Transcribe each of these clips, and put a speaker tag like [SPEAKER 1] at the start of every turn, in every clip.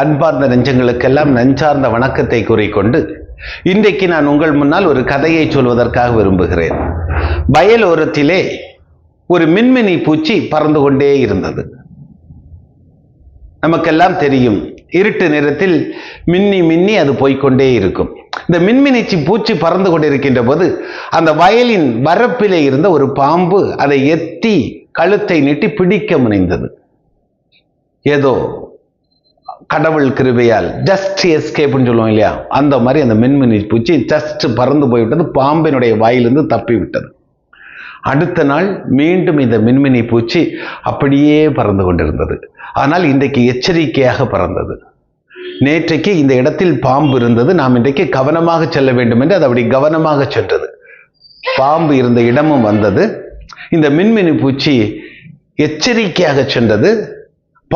[SPEAKER 1] அன்பார்ந்த நெஞ்சங்களுக்கெல்லாம் நெஞ்சார்ந்த வணக்கத்தை கூறிக்கொண்டு இன்றைக்கு நான் உங்கள் முன்னால் ஒரு கதையை சொல்வதற்காக விரும்புகிறேன். வயலோரத்திலே ஒரு மின்மினி பூச்சி பறந்து கொண்டே இருந்தது. நமக்கெல்லாம் தெரியும் இருட்டு நிறத்தில் மின்னி மின்னி அது போய்க்கொண்டே இருக்கும். இந்த மின்மினிச்சி பூச்சி பறந்து கொண்டிருக்கின்ற போது அந்த வயலின் வரப்பிலே இருந்த ஒரு பாம்பு அதை எத்தி கழுத்தை நீட்டி பிடிக்க முனைந்தது. ஏதோ கடவுள் கிருபையால் ஜஸ்ட் எஸ்கேப்னு சொல்லுவோம் இல்லையா? அந்த மாதிரி அந்த மின்மினி பூச்சி ஜஸ்ட் பறந்து போய்விட்டது பாம்பினுடைய வாயிலிருந்து தப்பி விட்டது அடுத்த நாள் மீண்டும் இந்த மின்மினி பூச்சி அப்படியே பறந்து கொண்டிருந்தது. ஆனால் இன்றைக்கு எச்சரிக்கையாக பறந்தது. நேற்றைக்கு இந்த இடத்தில் பாம்பு இருந்தது. நாம் இன்றைக்கு கவனமாக செல்ல வேண்டும் என்று அது அப்படி கவனமாக சென்றது. பாம்பு இருந்த இடமும் வந்தது. இந்த மின்மினி பூச்சி எச்சரிக்கையாக சென்றது.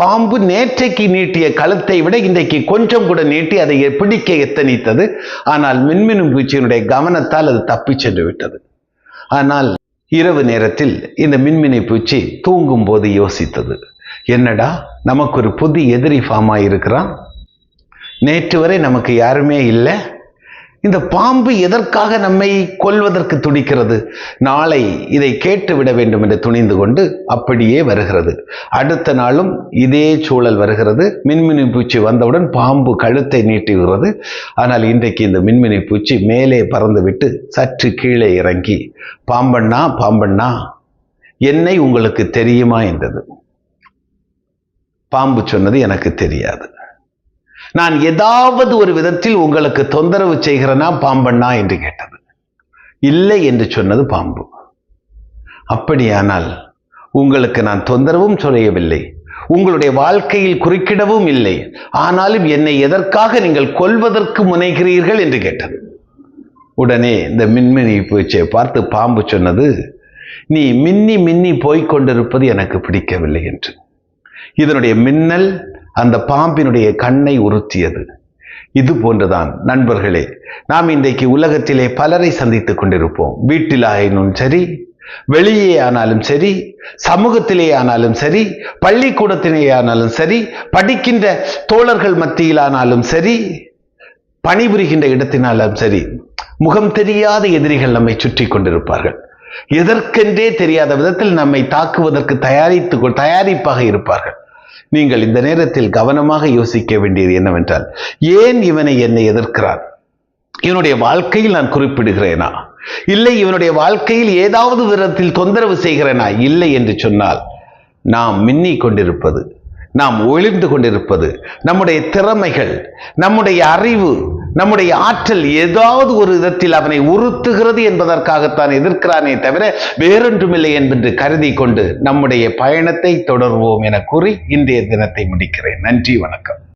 [SPEAKER 1] பாம்பு நேற்றைக்கு நீட்டிய கழுத்தை விட இன்றைக்கு கொஞ்சம் கூட நீட்டி அதை பிடிக்க எத்தனித்தது. ஆனால் மின்மினும் பூச்சியினுடைய கவனத்தால் அது தப்பி சென்று விட்டது. ஆனால் இரவு நேரத்தில் இந்த மின்மினி பூச்சி தூங்கும் போது யோசித்தது. என்னடா நமக்கு ஒரு புது எதிரி ஃபார்மாக இருக்கிறான்? நேற்று வரை நமக்கு யாருமே இல்லை. இந்த பாம்பு எதற்காக நம்மை கொல்வதற்கு துடிக்கிறது? நாளை இதை கேட்டு விட வேண்டும் என்று துணிந்து கொண்டு அப்படியே வருகிறது. அடுத்த நாளும் இதே சூழல் வருகிறது. மின்மினி பூச்சி வந்தவுடன் பாம்பு கழுத்தை நீட்டுகிறது. ஆனால் இன்றைக்கு இந்த மின்மினி பூச்சி மேலே பறந்துவிட்டு சற்று கீழே இறங்கி பாம்பண்ணா பாம்பண்ணா என்னை உங்களுக்கு தெரியுமா? என்றது. பாம்பு சொன்னது எனக்கு தெரியாது. நான் ஏதாவது ஒரு விதத்தில் உங்களுக்கு தொந்தரவு செய்கிறனா பாம்பண்ணா என்று கேட்டது. இல்லை என்று சொன்னது பாம்பு. அப்படியானால் உங்களுக்கு நான் தொந்தரவும் சொல்லையவில்லை உங்களுடைய வாழ்க்கையில் குறுக்கிடவும் இல்லை. ஆனாலும் என்னை எதற்காக நீங்கள் கொல்வதற்கு முனைகிறீர்கள் என்று கேட்டது. உடனே இந்த மின்மினி பூச்சியை பார்த்து பாம்பு சொன்னது நீ மின்னி மின்னி போய்க் கொண்டிருப்பது எனக்கு பிடிக்கவில்லை என்று. இதனுடைய மின்னல் அந்த பாம்பினுடைய கண்ணை உறுத்தியது இது போன்றுதான் நண்பர்களே நாம் இன்றைக்கு உலகத்திலே பலரை சந்தித்துக் கொண்டிருப்போம். வீட்டிலாயினும் சரி வெளியே ஆனாலும் சரி சமூகத்திலே ஆனாலும் சரி பள்ளிக்கூடத்திலே ஆனாலும் சரி படிக்கின்ற தோழர்கள் மத்தியிலானாலும் சரி பணிபுரிகின்ற இடத்தினாலும் சரி முகம் தெரியாத எதிரிகள் நம்மை சுற்றி கொண்டிருப்பார்கள். எதற்கென்றே தெரியாத விதத்தில் நம்மை தாக்குவதற்கு தயாரித்து தயாரிப்பாக இருப்பார்கள். நீங்கள் இந்த நேரத்தில் கவனமாக யோசிக்க வேண்டியது என்னவென்றால் ஏன் இவனை என்னை எதிர்க்கிறான் இவனுடைய வாழ்க்கையில் நான் குறிப்பிடுகிறேனா? இல்லை இவனுடைய வாழ்க்கையில் ஏதாவது விதத்தில் தொந்தரவு செய்கிறேனா? இல்லை என்று சொன்னால் நாம் மின்னிக் கொண்டிருப்பது நாம் ஒளிர்ந்து கொண்டிருப்பது நம்முடைய திறமைகள் நம்முடைய அறிவு நம்முடைய ஆற்றல் ஏதாவது ஒரு விதத்தில் அவனை உறுத்துகிறது என்பதற்காகத்தான் எதிர்க்கிறானே தவிர வேறொன்றுமில்லை என்று கருதி கொண்டு நம்முடைய பயணத்தை தொடர்வோம் என கூறி இன்றைய தினத்தை முடிக்கிறேன். நன்றி வணக்கம்.